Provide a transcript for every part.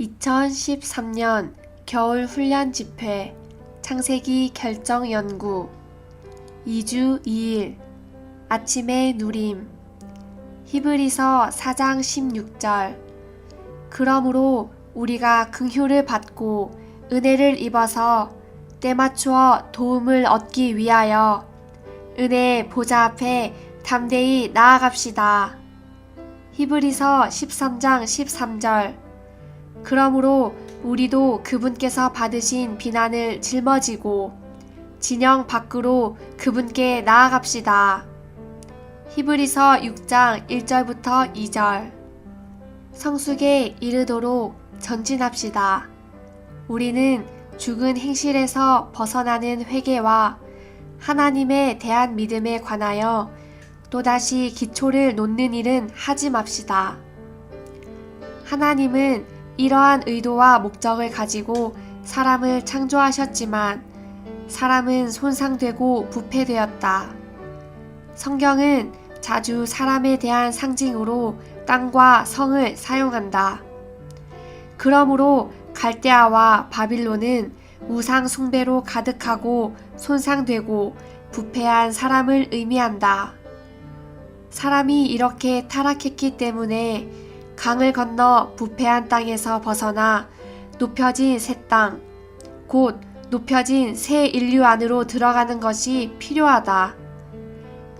2013년 겨울 훈련 집회 창세기 결정 연구. 2주 2일. 아침의 누림. 히브리서 4장 16절. 그러므로 우리가 긍휼을 받고 은혜를 입어서 때맞추어 도움을 얻기 위하여 은혜의 보좌 앞에 담대히 나아갑시다. 히브리서 13장 13절 그러므로 우리도 그분께서 받으신 비난을 짊어지고 진영 밖으로 그분께 나아갑시다. 히브리서 6장 1절부터 2절 성숙에 이르도록 전진합시다. 우리는 죽은 행실에서 벗어나는 회개와 하나님에 대한 믿음에 관하여 또다시 기초를 놓는 일은 하지 맙시다. 하나님은 이러한 의도와 목적을 가지고 사람을 창조하셨지만 사람은 손상되고 부패되었다. 성경은 자주 사람에 대한 상징으로 땅과 성을 사용한다. 그러므로 갈대아와 바빌론은 우상 숭배로 가득하고 손상되고 부패한 사람을 의미한다. 사람이 이렇게 타락했기 때문에 강을 건너 부패한 땅에서 벗어나 높여진 새 땅, 곧 높여진 새 인류 안으로 들어가는 것이 필요하다.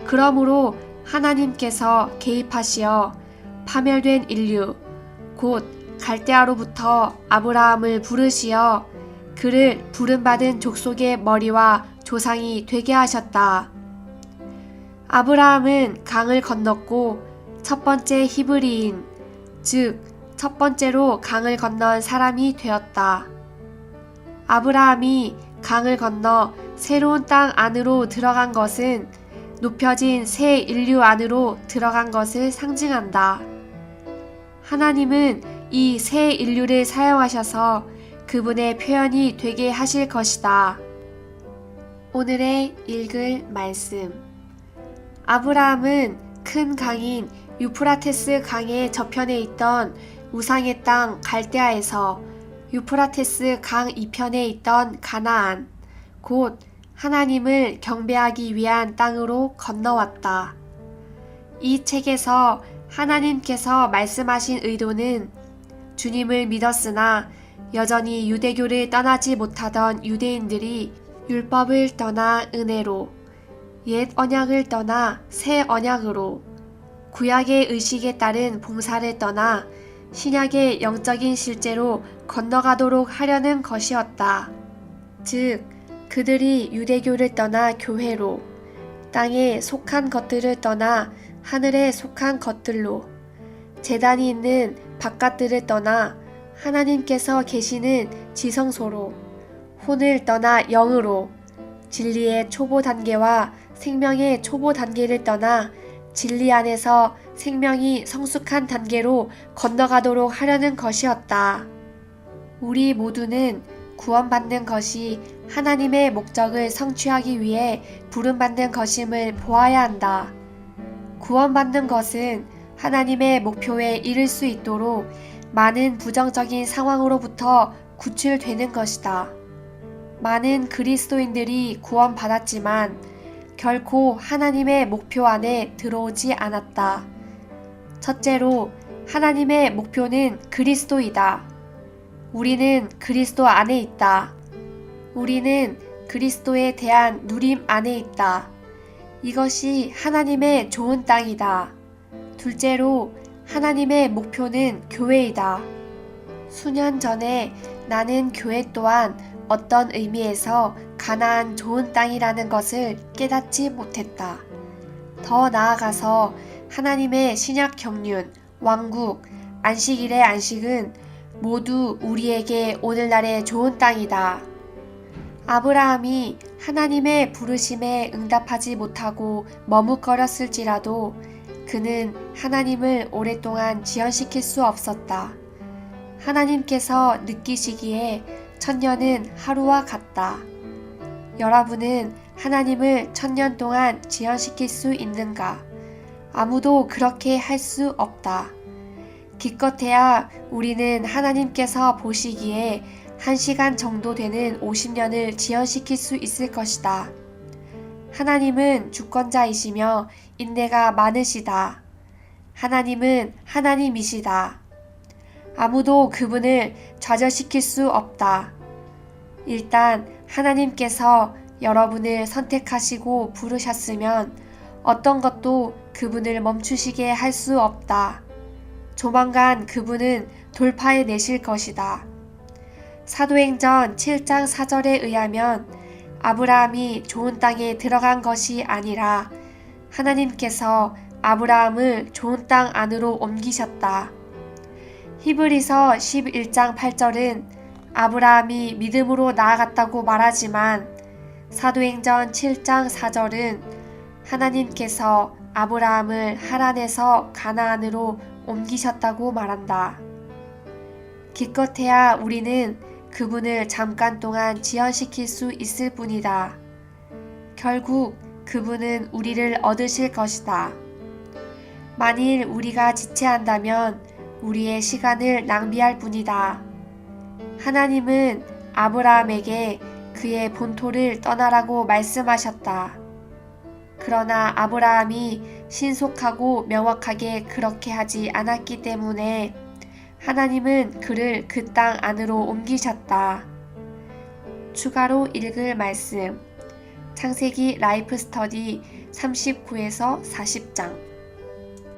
그러므로 하나님께서 개입하시어 파멸된 인류, 곧 갈대아로부터 아브라함을 부르시어 그를 부름받은 족속의 머리와 조상이 되게 하셨다. 아브라함은 강을 건넜고 첫 번째 히브리인, 즉, 첫 번째로 강을 건넌 사람이 되었다. 아브라함이 강을 건너 새로운 땅 안으로 들어간 것은 높여진 새 인류 안으로 들어간 것을 상징한다. 하나님은 이 새 인류를 사용하셔서 그분의 표현이 되게 하실 것이다. 오늘의 읽을 말씀. 아브라함은 큰 강인 유프라테스 강의 저편에 있던 우상의 땅 갈대아에서 유프라테스 강 이편에 있던 가나안, 곧 하나님을 경배하기 위한 땅으로 건너왔다. 이 책에서 하나님께서 말씀하신 의도는 주님을 믿었으나 여전히 유대교를 떠나지 못하던 유대인들이 율법을 떠나 은혜로, 옛 언약을 떠나 새 언약으로, 구약의 의식에 따른 봉사를 떠나 신약의 영적인 실제로 건너가도록 하려는 것이었다. 즉, 그들이 유대교를 떠나 교회로, 땅에 속한 것들을 떠나 하늘에 속한 것들로, 재단이 있는 바깥들을 떠나 하나님께서 계시는 지성소로, 혼을 떠나 영으로, 진리의 초보 단계와 생명의 초보 단계를 떠나 진리 안에서 생명이 성숙한 단계로 건너가도록 하려는 것이었다. 우리 모두는 구원받는 것이 하나님의 목적을 성취하기 위해 부름받는 것임을 보아야 한다. 구원받는 것은 하나님의 목표에 이를 수 있도록 많은 부정적인 상황으로부터 구출되는 것이다. 많은 그리스도인들이 구원받았지만 결코 하나님의 목표 안에 들어오지 않았다. 첫째로, 하나님의 목표는 그리스도이다. 우리는 그리스도 안에 있다. 우리는 그리스도에 대한 누림 안에 있다. 이것이 하나님의 좋은 땅이다. 둘째로, 하나님의 목표는 교회이다. 수년 전에 나는 교회 또한 어떤 의미에서 가나안 좋은 땅이라는 것을 깨닫지 못했다. 더 나아가서 하나님의 신약 경륜, 왕국, 안식일의 안식은 모두 우리에게 오늘날의 좋은 땅이다. 아브라함이 하나님의 부르심에 응답하지 못하고 머뭇거렸을지라도 그는 하나님을 오랫동안 지연시킬 수 없었다. 하나님께서 느끼시기에 천년은 하루와 같다. 여러분은 하나님을 천년 동안 지연시킬 수 있는가? 아무도 그렇게 할 수 없다. 기껏해야 우리는 하나님께서 보시기에 한 시간 정도 되는 50년을 지연시킬 수 있을 것이다. 하나님은 주권자이시며 인내가 많으시다. 하나님은 하나님이시다. 아무도 그분을 좌절시킬 수 없다. 일단 하나님께서 여러분을 선택하시고 부르셨으면 어떤 것도 그분을 멈추시게 할 수 없다. 조만간 그분은 돌파해 내실 것이다. 사도행전 7장 4절에 의하면 아브라함이 좋은 땅에 들어간 것이 아니라 하나님께서 아브라함을 좋은 땅 안으로 옮기셨다. 히브리서 11장 8절은 아브라함이 믿음으로 나아갔다고 말하지만 사도행전 7장 4절은 하나님께서 아브라함을 하란에서 가나안으로 옮기셨다고 말한다. 기껏해야 우리는 그분을 잠깐 동안 지연시킬 수 있을 뿐이다. 결국 그분은 우리를 얻으실 것이다. 만일 우리가 지체한다면 우리의 시간을 낭비할 뿐이다. 하나님은 아브라함에게 그의 본토를 떠나라고 말씀하셨다. 그러나 아브라함이 신속하고 명확하게 그렇게 하지 않았기 때문에 하나님은 그를 그 땅 안으로 옮기셨다. 추가로 읽을 말씀. 창세기 라이프 스터디 39에서 40장.